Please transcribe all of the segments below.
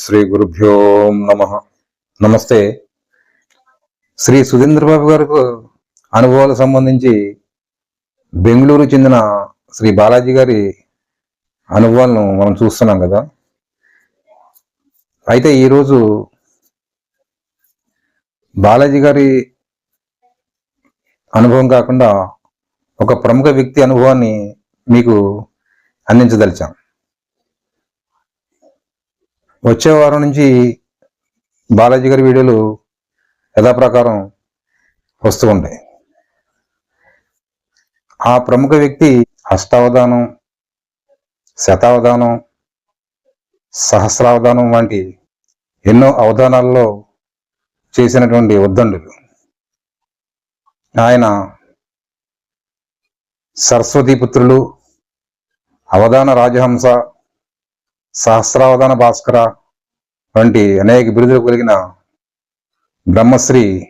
శ్రీ గురుభ్యో నమ. నమస్తే. శ్రీ సుధీంద్రబాబు గారికి అనుభవాలకు సంబంధించి బెంగళూరు చెందిన శ్రీ బాలాజీ గారి అనుభవాలను మనం చూస్తున్నాం కదా. అయితే ఈరోజు బాలాజీ గారి అనుభవం కాకుండా ఒక ప్రముఖ వ్యక్తి అనుభవాన్ని మీకు అందించదలిచాం. వచ్చే వారం నుంచి బాలాజీ గారి వీడియోలు యథాప్రకారం వస్తూ ఉంటాయి. ఆ ప్రముఖ వ్యక్తి అష్టావధానం శతావధానం సహస్రావధానం వంటి ఎన్నో అవధానాల్లో చేసినటువంటి ఉద్దండులు. ఆయన సరస్వతీ పుత్రులు అవధాన రాజహంస సహస్రావధాన భాస్కర వంటి అనేక బిరుదులు కలిగిన బ్రహ్మశ్రీ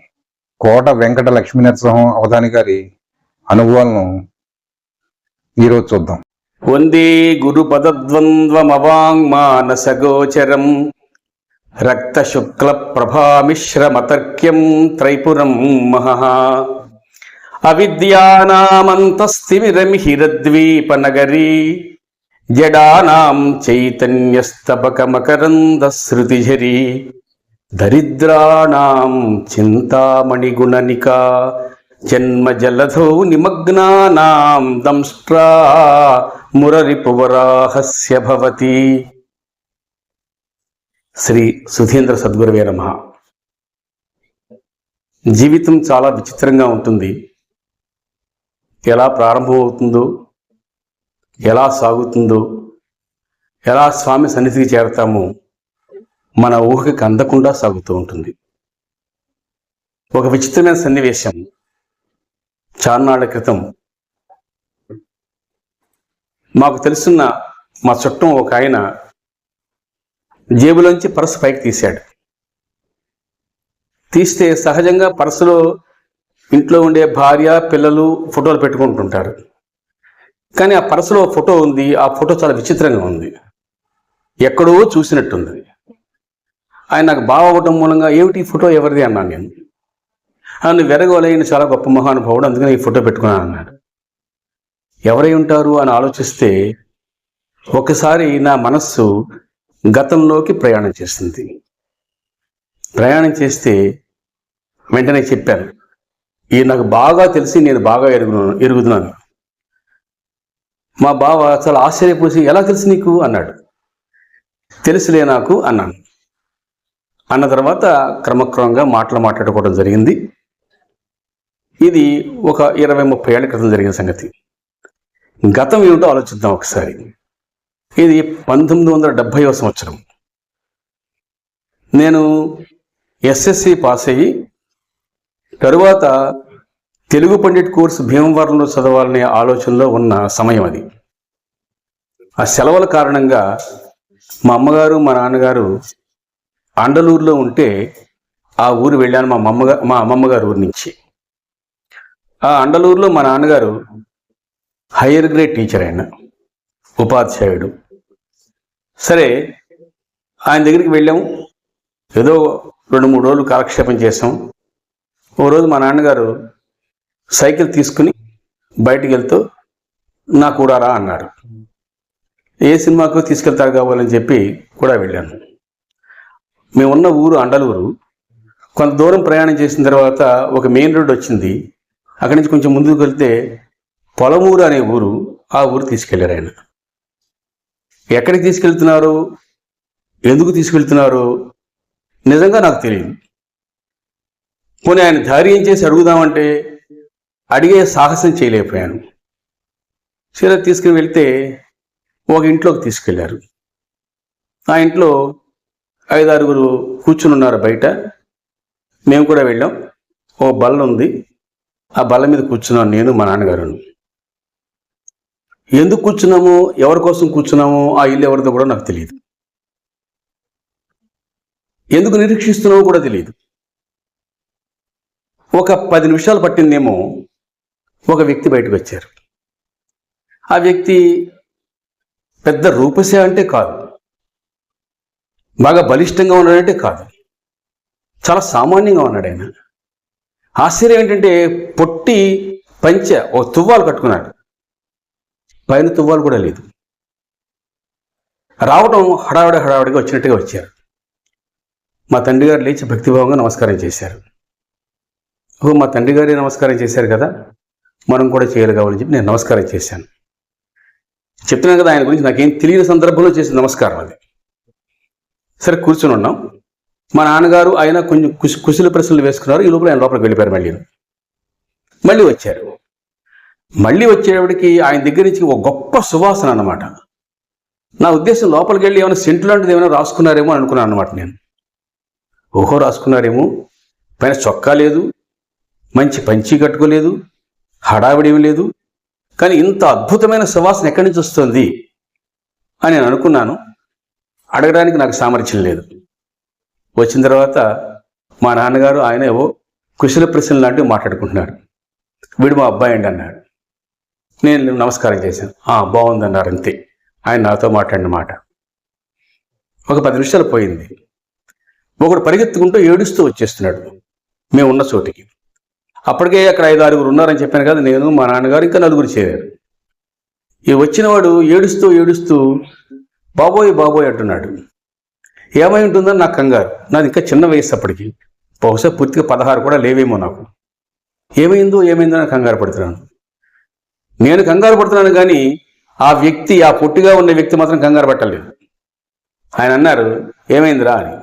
కోట వెంకట లక్ష్మీ నరసింహం అవధాని గారి అనుభవాలను ఈరోజు చూద్దాం. వందే గురుపదద్వంద్వమవాङ्మానసగోచరం రక్తశుక్లప్రభామిశ్రమతర్క్యం త్రైపురం మహః అవిద్యానామంతస్థిమిరమిహిరద్వీపనగరీ జడానాం చైతన్యస్తబకమకరందశ్రుతిఝరీ దరిద్రాణం చింతామణిగుణనికా. జన్మజలధౌ నిమగ్నానాం దంష్ట్రా మురరిపువరాహస్య భవతి శ్రీ సుధీంద్ర సద్గురువే నమ. జీవితం చాలా విచిత్రంగా ఉంటుంది. ఎలా ప్రారంభమవుతుందో ఎలా సాగుతుందో ఎలా స్వామి సన్నిధికి చేరతామో మన ఊహకి అందకుండా సాగుతూ ఉంటుంది. ఒక విచిత్రమైన సన్నివేశం చార్నాళ్ళ క్రితం. మాకు తెలుసున్న మా చుట్టం ఒక ఆయన జేబులోంచి పర్సు పైకి తీశాడు. తీస్తే సహజంగా పర్సులో ఇంట్లో ఉండే భార్య పిల్లలు ఫోటోలు పెట్టుకుంటుంటారు. కానీ ఆ పర్సులో ఫోటో ఉంది ఆ ఫోటో చాలా విచిత్రంగా ఉంది. ఎక్కడో చూసినట్టుంది. ఆయన నాకు బావ అవ్వటం మూలంగా ఏమిటి ఈ ఫోటో ఎవరిది అన్నాను నేను. నన్ను వెరగోలైన చాలా గొప్ప మహానుభావుడు అందుకని ఈ ఫోటో పెట్టుకున్నాను అన్నాడు. ఎవరై ఉంటారు అని ఆలోచిస్తే ఒకసారి నా మనస్సు గతంలోకి ప్రయాణం చేస్తుంది. ప్రయాణం చేస్తే వెంటనే చెప్పాను ఈ నాకు బాగా తెలిసి నేను బాగా ఎరుగు ఎరుగుతున్నాను. మా బావ చాలా ఆశ్చర్యపోసి ఎలా తెలుసు నీకు? అన్నాడు. తెలుసులే నాకు అన్నాను. అన్న తర్వాత క్రమక్రమంగా మాటలు మాట్లాడుకోవడం జరిగింది. ఇది ఒక ఇరవై ముప్పై ఏళ్ళ క్రితం జరిగిన సంగతి. గతం ఏమిటో ఆలోచిద్దాం ఒకసారి. ఇది పంతొమ్మిది వందల డెబ్భైవ సంవత్సరం. నేను ఎస్ఎస్సి పాస్ అయ్యి తరువాత తెలుగు పండిట్ కోర్సు భీమవరంలో చదవాలనే ఆలోచనలో ఉన్న సమయం అది. ఆ సెలవుల కారణంగా మా అమ్మగారు మా నాన్నగారు అండలూరులో ఉంటే ఆ ఊరు వెళ్ళాను మా అమ్మగా మా అమ్మమ్మ గారి ఊరి నుంచి. ఆ అండలూరులో మా నాన్నగారు హయ్యర్ గ్రేడ్ టీచర్ ఆయన ఉపాధ్యాయుడు. సరే ఆయన దగ్గరికి వెళ్ళాము ఏదో రెండు మూడు రోజులు కాలక్షేపం చేసాం. ఓ రోజు మా నాన్నగారు సైకిల్ తీసుకుని బయటికి వెళ్తూ నా కూడా రా అన్నాడు. ఏ సినిమాకు తీసుకెళ్తారు కావాలని చెప్పి కూడా వెళ్ళాను. మేమున్న ఊరు అండలూరు. కొంత దూరం ప్రయాణం చేసిన తర్వాత ఒక మెయిన్ రోడ్ వచ్చింది. అక్కడి నుంచి కొంచెం ముందుకు వెళ్తే పొలమూరు అనే ఊరు ఆ ఊరు తీసుకెళ్ళారు ఆయన. ఎక్కడికి తీసుకెళ్తున్నారు? ఎందుకు తీసుకెళ్తున్నారు? నిజంగా నాకు తెలియదు. పోనీ ఆయన ధైర్యం చేసి అడుగుదామంటే అడిగే సాహసం చేయలేకపోయాను. సరే తీసుకుని వెళ్తే ఒక ఇంట్లోకి తీసుకెళ్ళారు. ఆ ఇంట్లో ఐదారుగురు కూర్చుని ఉన్నారు బయట. మేము కూడా వెళ్ళాం. ఓ బల్ల ఉంది. ఆ బల్ల మీద కూర్చున్నాను నేను మా నాన్నగారును ఎందుకు కూర్చున్నామో? ఎవరి కోసం కూర్చున్నామో? ఆ ఇల్లు ఎవరిదో కూడా నాకు తెలియదు. ఎందుకు నిరీక్షిస్తున్నామో కూడా తెలియదు. ఒక పది నిమిషాలు పట్టిందేమో ఒక వ్యక్తి బయటకు వచ్చారు. ఆ వ్యక్తి పెద్ద రూపసే అంటే కాదు. బాగా బలిష్టంగా ఉన్నాడంటే కాదు. చాలా సామాన్యంగా ఉన్నాడు ఆయన. ఆశ్చర్యం ఏంటంటే పొట్టి పంచె ఒక తువ్వాలు కట్టుకున్నాడు. పైన తువ్వాలు కూడా లేదు. రావడం హడావిడి హడావిడిగా వచ్చినట్టుగా వచ్చారు. మా తండ్రి గారు లేచి భక్తిభావంగా నమస్కారం చేశారు. ఓ మా తండ్రి గారే నమస్కారం చేశారు కదా? మనం కూడా చేయాలి కావాలని చెప్పి నేను నమస్కారం చేశాను. చెప్తున్నాను కదా ఆయన గురించి నాకేం తెలియని సందర్భంలో చేసిన నమస్కారం అది. సరే కూర్చొని ఉన్నాం. మా నాన్నగారు ఆయన కొంచెం కుసి కుశల ప్రశ్నలు వేసుకున్నారు. ఈ లోపల ఆయన లోపలికి వెళ్ళిపోయారు మళ్ళీ. మళ్ళీ వచ్చారు. మళ్ళీ వచ్చేటప్పటికి ఆయన దగ్గర నుంచి ఒక గొప్ప సువాసన అన్నమాట. నా ఉద్దేశం లోపలికి వెళ్ళి ఏమైనా సెంటు లాంటిది ఏమైనా రాసుకున్నారేమో అని అనుకున్నాను అనమాట నేను. ఓహో రాసుకున్నారేమో. పైన చొక్కా లేదు. మంచి పంచి కట్టుకోలేదు. హడావిడి ఏమీ లేదు. కానీ ఇంత అద్భుతమైన సువాసన ఎక్కడి నుంచి వస్తుంది అని నేను అనుకున్నాను. అడగడానికి నాకు సామర్థ్యం లేదు. వచ్చిన తర్వాత మా నాన్నగారు ఆయన ఏవో కుశల ప్రశ్నలు లాంటివి మాట్లాడుకుంటున్నారు. వీడు మా అబ్బాయి అండి అన్నాడు. నేను నమస్కారం చేశాను. "ఆ, బాగుందన్నారు అంతే. ఆయన నాతో మాట్లాడిన మాట. ఒక పది నిమిషాలు పోయింది. ఒకడు పరిగెత్తుకుంటూ ఏడుస్తూ వచ్చేస్తున్నాడు. మేము ఉన్న చోటికి. అప్పటికే అక్కడ ఐదు ఆరుగురు ఉన్నారని చెప్పాను కదా నేను మా నాన్నగారు ఇంకా నలుగురు చేరారు. ఈ వచ్చినవాడు ఏడుస్తూ ఏడుస్తూ బాబోయ్ బాబోయ్ అంటున్నాడు. ఏమై ఉంటుందని నాకు కంగారు. నాది ఇంకా చిన్న వయసు అప్పటికి. బహుశా పూర్తిగా పదహారు కూడా లేవేమో నాకు. ఏమైందో ఏమైందో నాకు కంగారు పడుతున్నాను. నేను కంగారు పడుతున్నాను కానీ ఆ వ్యక్తి ఆ పొట్టిగా ఉన్న వ్యక్తి మాత్రం కంగారు పట్టలేదు. ఆయన అన్నారు ఏమైందిరా అని.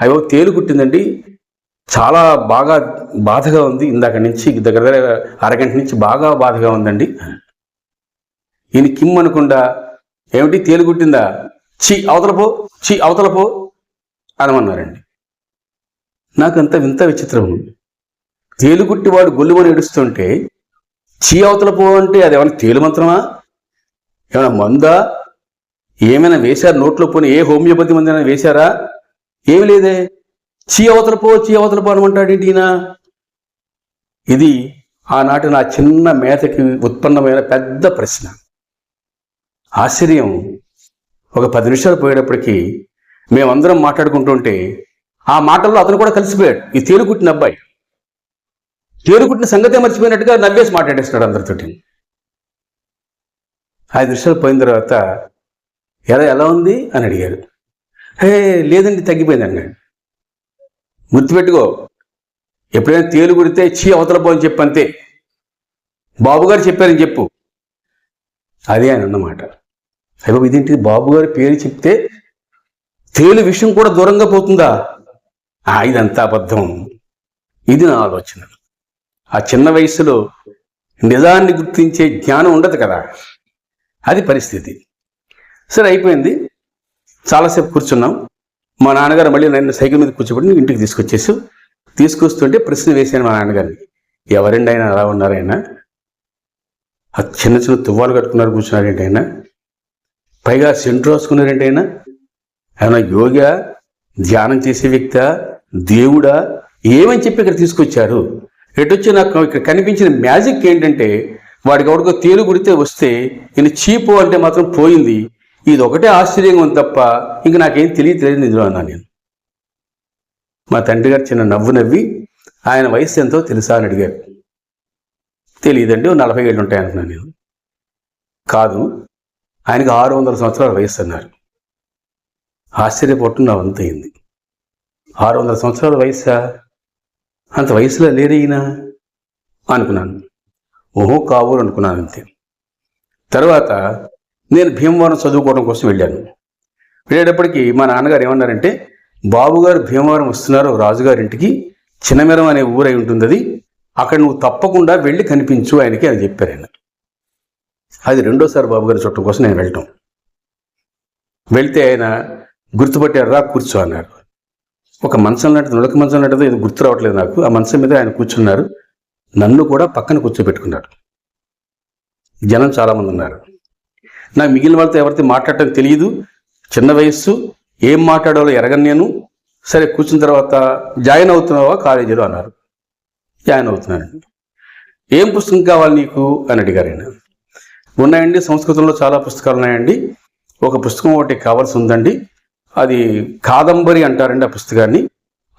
అయ్యో తేలు కుట్టిందండి. చాలా బాగా బాధగా ఉంది. ఇందాక నుంచి దగ్గర దగ్గర అరగంట నుంచి బాగా బాధగా ఉందండి. ఈయన కిమ్ అనకుండా ఏమిటి తేలు కుట్టిందా చి అవతలపో చి అవతల అనమన్నారండి నాకంత వింత విచిత్రం తేలుగుట్టి వాడు గొల్లుమని ఏడుస్తుంటే చీ అవతలపో అంటే అది ఏమైనా తేలుమంత్రమా ఏమైనా మందా? ఏమైనా వేశారు? నోట్లో పోని ఏ హోమియోపతి మంది వేశారా? ఏమి లేదే. చీ అవతల పో చీ అవతల పో అనమంటాడు ఈయన? ఇది ఆనాటి నా చిన్న మేతకి ఉత్పన్నమైన పెద్ద ప్రశ్న. ఆశ్చర్యం. ఒక పది నిమిషాలు పోయేటప్పటికి మేమందరం మాట్లాడుకుంటుంటే ఆ మాటల్లో అతను కూడా కలిసిపోయాడు. ఈ తేలుకుట్టిన అబ్బాయి. తేలుకుట్టిన సంగతే మర్చిపోయినట్టుగా నవ్వేసి మాట్లాడేస్తున్నాడు అందరితోటి. ఐదు నిమిషాలు పోయిన తర్వాత ఎలా ఎలా ఉంది? అని అడిగారు. హే లేదండి తగ్గిపోయింది అన్నాడు. గుర్తుపెట్టుకో ఎప్పుడైనా తేలు కుడితే చీ అవతల పో అని చెప్పు అంతే. బాబుగారు చెప్పారని చెప్పు. అదే అని అన్నమాట. అయ్యో ఇదేంటి బాబుగారి పేరు చెప్తే తేలు విషయం కూడా దూరంగా పోతుందా? ఆ, ఇదంతా అబద్ధం. ఇది నా ఆలోచన. ఆ చిన్న వయసులో నిజాన్ని గుర్తించే జ్ఞానం ఉండదు కదా. అది పరిస్థితి. సరే అయిపోయింది. చాలాసేపు కూర్చున్నాం. మా నాన్నగారు మళ్ళీ నన్ను సైకిల్ మీద కూర్చోబెట్టి ఇంటికి తీసుకొచ్చేసి తీసుకొస్తుంటే ప్రశ్న వేశాను మా నాన్నగారిని. ఎవరండి ఆయన? అలా ఉన్నారైనా ఆ చిన్న చిన్న తువ్వాలు కట్టుకున్నారు కూర్చున్నారేంటి ఆయన? పైగా సెంటర్ రాసుకున్నారేంటి ఆయన? ఆయన యోగా ధ్యానం చేసే వ్యక్త దేవుడా? ఏమని చెప్పి ఇక్కడ తీసుకొచ్చారు? ఎటొచ్చి నాకు ఇక్కడ కనిపించిన మ్యాజిక్ ఏంటంటే వాడికి ఎవరికో తేలు కుడితే వస్తే నేను చీపు అంటే మాత్రం పోయింది. ఇది ఒకటే ఆశ్చర్యంగా ఉంది తప్ప ఇంక నాకేం తెలియదు తెలియదు ఇందులో అన్నా నేను. మా తండ్రి గారు చిన్న నవ్వు నవ్వి ఆయన వయసు ఎంతో తెలుసా అని అడిగారు. తెలియదండి ఓ నలభై ఏళ్ళు ఉంటాయి అంటున్నాను నేను. కాదు ఆయనకి ఆరు వందల సంవత్సరాల వయసు అన్నారు. ఆశ్చర్యపోవటం నా వంతయింది ఆరు వందల సంవత్సరాల వయసా అంత వయసులో లేరు ఈయన? అనుకున్నాను. ఓహో కావురు అనుకున్నాను అంతే. తర్వాత నేను భీమవరం చదువుకోవడం కోసం వెళ్ళాను. వెళ్ళేటప్పటికి మా నాన్నగారు ఏమన్నారంటే బాబుగారు భీమవరం వస్తున్నారు రాజుగారింటికి చిన్నమెరం అనే ఊరై ఉంటుంది అది అక్కడ నువ్వు తప్పకుండా వెళ్ళి కనిపించు ఆయనకి అని చెప్పారు ఆయన. అది రెండోసారి బాబుగారి చుట్టం కోసం నేను వెళ్ళటం. వెళ్తే ఆయన గుర్తుపట్టారు రా కూర్చో అన్నారు. ఒక మంచం లాంటిది నులక మంచం లాంటిది ఏదో గుర్తు రావట్లేదు నాకు. ఆ మంచం మీద ఆయన కూర్చున్నారు. నన్ను కూడా పక్కన కూర్చోబెట్టుకున్నారు. జనం చాలామంది ఉన్నారు. నాకు మిగిలిన వాళ్ళతో ఎవరితో మాట్లాడటం తెలియదు చిన్న వయస్సు. ఏం మాట్లాడాలో ఎరగను నేను. సరే కూర్చున్న తర్వాత జాయిన్ అవుతున్నావా కాలేజీలో అన్నారు. జాయిన్ అవుతున్నానండి. ఏం పుస్తకం కావాలి నీకు? అని అడిగారు ఆయన ఉన్నాయండి సంస్కృతంలో చాలా పుస్తకాలు ఉన్నాయండి. ఒక పుస్తకం ఒకటి కావాల్సి ఉందండి. అది కాదంబరి అంటారండి ఆ పుస్తకాన్ని.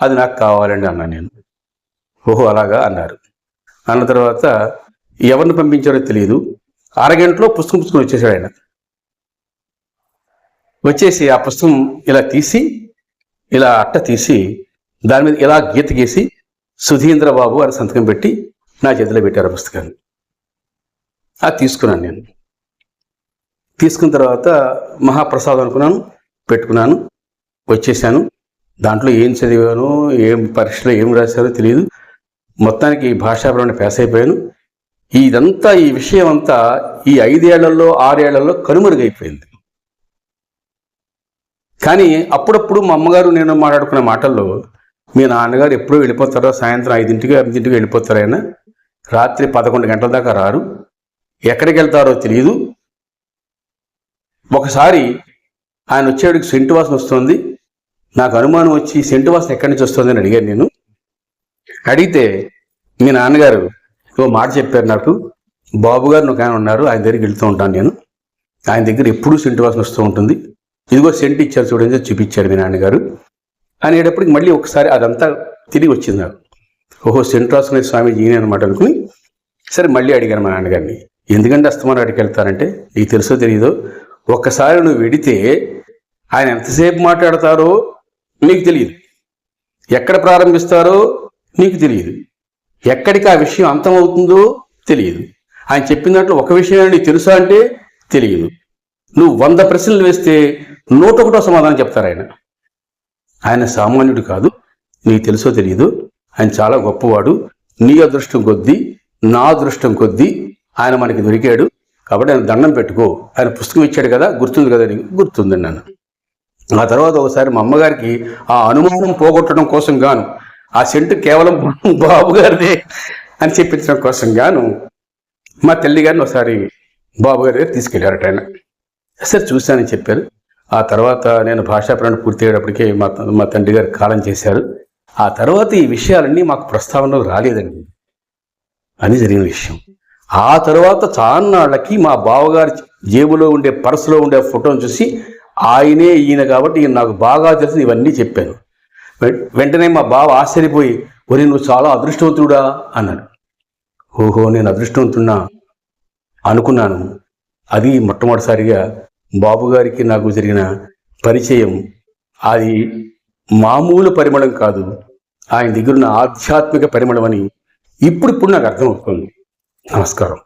అది నాకు కావాలండి అన్నాను నేను. ఓహో అలాగా అన్నారు. అన్న తర్వాత ఎవరిని పంపించారో తెలియదు అరగంటలో పుస్తకం పుస్తకం వచ్చేసాడు ఆయన. వచ్చేసి ఆ పుస్తకం ఇలా తీసి ఇలా అట్ట తీసి దాని మీద ఇలా గీత గీసి సుధీంద్ర బాబు అని సంతకం పెట్టి నా చేతిలో పెట్టారు ఆ పుస్తకాన్ని. అది తీసుకున్నాను నేను. తీసుకున్న తర్వాత మహాప్రసాదం అనుకున్నాను పెట్టుకున్నాను వచ్చేసాను. దాంట్లో ఏం చదివాను ఏం పరీక్షలో ఏం రాశారో తెలియదు మొత్తానికి భాషాపరమైన పేస్ అయిపోయాను. ఇదంతా ఈ విషయం అంతా ఈ ఐదేళ్ళలో ఆరేళ్ళలో కనుమరుగైపోయింది. కానీ అప్పుడప్పుడు మా అమ్మగారు నేను మాట్లాడుకున్న మాటల్లో మీ నాన్నగారు ఎప్పుడూ వెళ్ళిపోతారో? సాయంత్రం ఐదింటికి ఎనిమిదింటికి వెళ్ళిపోతారు ఆయన? రాత్రి పదకొండు గంటల దాకా రారు. ఎక్కడికి వెళ్తారో తెలియదు ఒకసారి ఆయన వచ్చేవాడికి సెంటు వాసన వస్తుంది. నాకు అనుమానం వచ్చి సెంటు వాసన ఎక్కడి నుంచి వస్తుంది అని అడిగాను నేను. అడిగితే మీ నాన్నగారు ఓ మాట చెప్పారు నాకు. బాబు గారు ఒక ఆయన ఉన్నారు ఆయన దగ్గరికి వెళ్తూ ఉంటాను నేను. ఆయన దగ్గర ఎప్పుడూ సెంటు వాసన వస్తూ ఉంటుంది. ఇదిగో సెంటు ఇచ్చారు చూడండి చూపించారు మీ నాన్నగారు. అనేటప్పటికి మళ్ళీ ఒకసారి అదంతా తిరిగి వచ్చింది నాకు. ఓహో సెంటు వాసన స్వామి ఈయన అనమాట అనుకుని సరే మళ్ళీ అడిగాను మా నాన్నగారిని. ఎందుకంటే అస్తమానం అడిగి వెళ్తారంటే నీకు తెలుసో తెలియదో ఒక్కసారి నువ్వు వెడితే ఆయన ఎంతసేపు మాట్లాడతారో నీకు తెలియదు. ఎక్కడ ప్రారంభిస్తారో నీకు తెలియదు. ఎక్కడికి ఆ విషయం అంతమవుతుందో తెలియదు. ఆయన చెప్పిన దాంట్లో ఒక విషయం నీకు తెలుసా అంటే తెలియదు. నువ్వు వంద ప్రశ్నలు వేస్తే నూట ఒకటో సమాధానం చెప్తారు ఆయన. ఆయన సామాన్యుడు కాదు నీకు తెలుసో తెలియదు. ఆయన చాలా గొప్పవాడు. నీ అదృష్టం కొద్దీ నా అదృష్టం కొద్దీ ఆయన మనకి దొరికాడు. కాబట్టి ఆయన దండం పెట్టుకో. ఆయన పుస్తకం ఇచ్చాడు కదా గుర్తుంది కదా నీకు? గుర్తుంది నన్ను ఆ తర్వాత ఒకసారి మా అమ్మగారికి ఆ అనుమానం పోగొట్టడం కోసం గాను ఆ సెంటు కేవలం బాబు గారిదే అని చెప్పించడం కోసం గాను మా తల్లి గారిని ఒకసారి బాబు గారి దగ్గర తీసుకెళ్ళారట ఆయన. సరే చూశానని చెప్పారు. ఆ తర్వాత నేను భాషా ప్రాణం పూర్తి అయ్యేటప్పటికే మా మా తండ్రి గారు కాలం చేశారు. ఆ తర్వాత ఈ విషయాలన్నీ మాకు ప్రస్తావనలో రాలేదండి. అని జరిగిన విషయం. ఆ తర్వాత చాన్నాళ్ళకి మా బావగారి జేబులో ఉండే పర్సులో ఉండే ఫోటోను చూసి ఆయనే ఈయన కాబట్టి ఈయన నాకు బాగా తెలిసి ఇవన్నీ చెప్పాను. వెంటనే మా బావ ఆశ్చర్యపోయి ఒరే నువ్వు చాలా అదృష్టవంతుడా అన్నాడు. ఓహో నేను అదృష్టవంతున్నా అనుకున్నాను. అది మొట్టమొదటిసారిగా బాబు గారికి నాకు జరిగిన పరిచయం. అది మామూలు పరిమళం కాదు ఆయన దగ్గరున్న ఆధ్యాత్మిక పరిమళం అని ఇప్పుడిప్పుడు నాకు అర్థమవుతుంది. నమస్కారం.